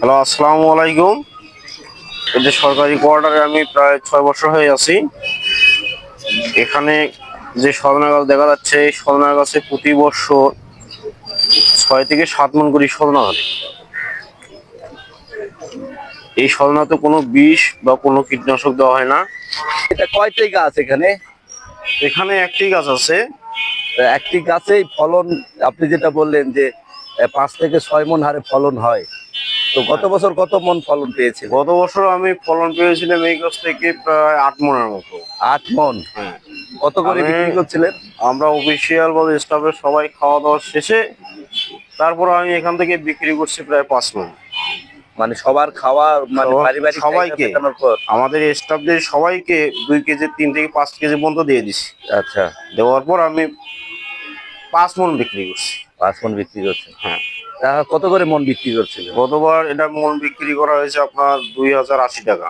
Hello আসসালামু আলাইকুম। এই যে সরকারি কোয়ার্টারে আমি প্রায় ছয় বছর হয়ে আছি। এখানে যে সজনা গাছ দেখা যাচ্ছে এই সজনা গাছে প্রতি বছর ছয় থেকে সাত মন করি সজনা ধরে এই সজনাতে কোনো বিষ বা কোনো কীটনাশক দেওয়া হয় না। এটা কয়টি গাছ এখানে? এখানে একটি গাছ আছে। একটি গাছেই ফলন আপনি যেটা বললেন যে পাঁচ থেকে ছয় মন হারে ফলন হয়। তো গত বছর কত মন ফলন পেয়েছে গত বছর আমি ফলন পেয়েছিলাম এই গাছ থেকে প্রায় আট মনের মতো। আট মন? হ্যাঁ। কত করে বিক্রি করছিলেন? আমরা অফিসিয়াল বা স্টাফের সবাই খাওয়া দাওয়া শেষে তারপর আমি এখান থেকে বিক্রি করছি প্রায় পাঁচ মন। মানে সবার খাওয়া মানে পারিবারিক সবাইকে। আমাদের স্টাফদের সবাইকে দুই কেজি তিন থেকে পাঁচ কেজি পর্যন্ত দিয়ে দিছি। আচ্ছা। দেওয়ার পর আমি পাঁচ মন বিক্রি করছি। পাঁচ মন বিক্রি করছি হ্যাঁ। কত করে মন বিক্রি করছিলেন? গতবার এটা মন বিক্রি করা হয়েছে আপনার দুই হাজার আশি টাকা।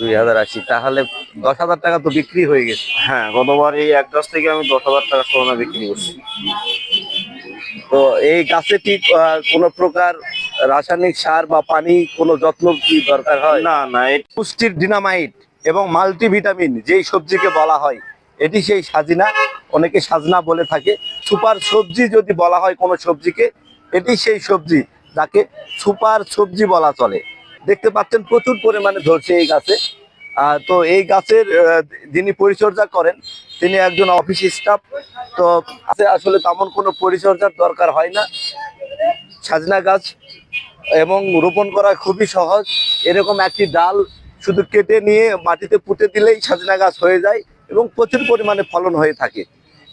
দুই হাজার আশি তাহলে দশ হাজার টাকা তো বিক্রি হয়ে গেছে। হ্যাঁ গতবার এই এক গাছ থেকে আমি দশ হাজার টাকা সোনা বিক্রি করছি। তো এই গাছে কি আহ, কোনো প্রকার রাসায়নিক সার বা পানি কোনো যত্ন কি দরকার হয়? না না পুষ্টির ডিনামাইট এবং মাল্টিভিটামিন যেই সবজিকে বলা হয় এটি সেই সাজিনা। অনেকে সাজনা বলে থাকে। সুপার সবজি যদি বলা হয় কোনো সবজিকে এটি সেই সবজি যাকে সুপার সবজি বলা চলে। দেখতে পাচ্ছেন প্রচুর পরিমাণে ধরছে এই গাছে। তো এই গাছের যিনি পরিচর্যা করেন, তিনি একজন অফিস স্টাফ। তো আসলে তেমন কোনো পরিচর্যার দরকার হয় না। সাজনা গাছ এবং রোপণ করা খুবই সহজ। এরকম একটি ডাল শুধু কেটে নিয়ে মাটিতে পুঁতে দিলেই সাজনা গাছ হয়ে যায় এবং প্রচুর পরিমাণে ফলন হয়ে থাকে।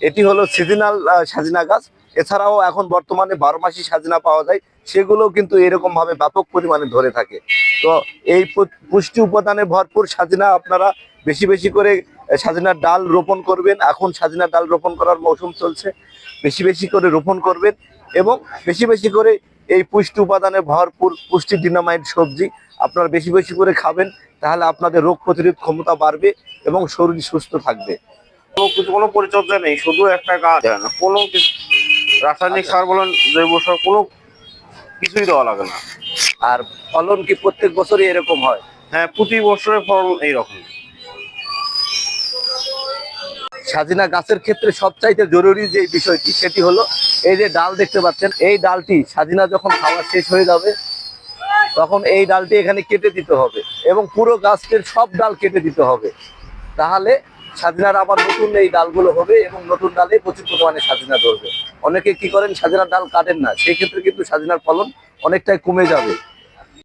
এটি হলো সিজনাল সাজিনা গাছ। এছাড়াও এখন বর্তমানে বারো মাসি সাজনা পাওয়া যায়। সেগুলো কিন্তু এরকম ভাবে ব্যাপক পরিমাণে ধরে থাকে। তো এই পুষ্টি উপাদানে ভরপুর সাজিনা আপনারা বেশি বেশি করে সাজিনার ডাল রোপণ করবেন। এখন সাজিনার ডাল রোপণ করার মৌসুম চলছে। বেশি বেশি করে রোপণ করবেন এবং বেশি বেশি করে এই পুষ্টি উপাদানে ভরপুর পুষ্টি ডিনামাইট সবজি আপনারা বেশি বেশি করে খাবেন। তাহলে আপনাদের রোগ প্রতিরোধ ক্ষমতা বাড়বে এবং শরীর সুস্থ থাকবে। কিছু কোনো পরিচর্যা নেই শুধু একটা গাছ। দেয় না কোনো কিছু। রাসায়নিক সার বলেন জৈব সার কোনো কিছুই দেওয়া লাগে না। আর ফলন কি প্রত্যেক বছরই এরকম হয়? হ্যাঁ প্রতি বছরের ফলন এইরকম। সাজিনা গাছের ক্ষেত্রে সবচাইতে জরুরি যে বিষয়টি সেটি হলো এই যে ডাল দেখতে পাচ্ছেন এই ডালটি সাজিনা যখন খাওয়া শেষ হয়ে যাবে তখন এই ডালটি এখানে কেটে দিতে হবে এবং পুরো গাছটির সব ডাল কেটে দিতে হবে। তাহলে সাজিনার আবার নতুন এই ডালগুলো হবে এবং নতুন ডালে প্রচুর পরিমাণে সাজিনা ধরবে। অনেকে কি করেন, সাজিনার ডাল কাটেন না, সেই ক্ষেত্রে কিন্তু সাজিনার ফলন অনেকটাই কমে যাবে।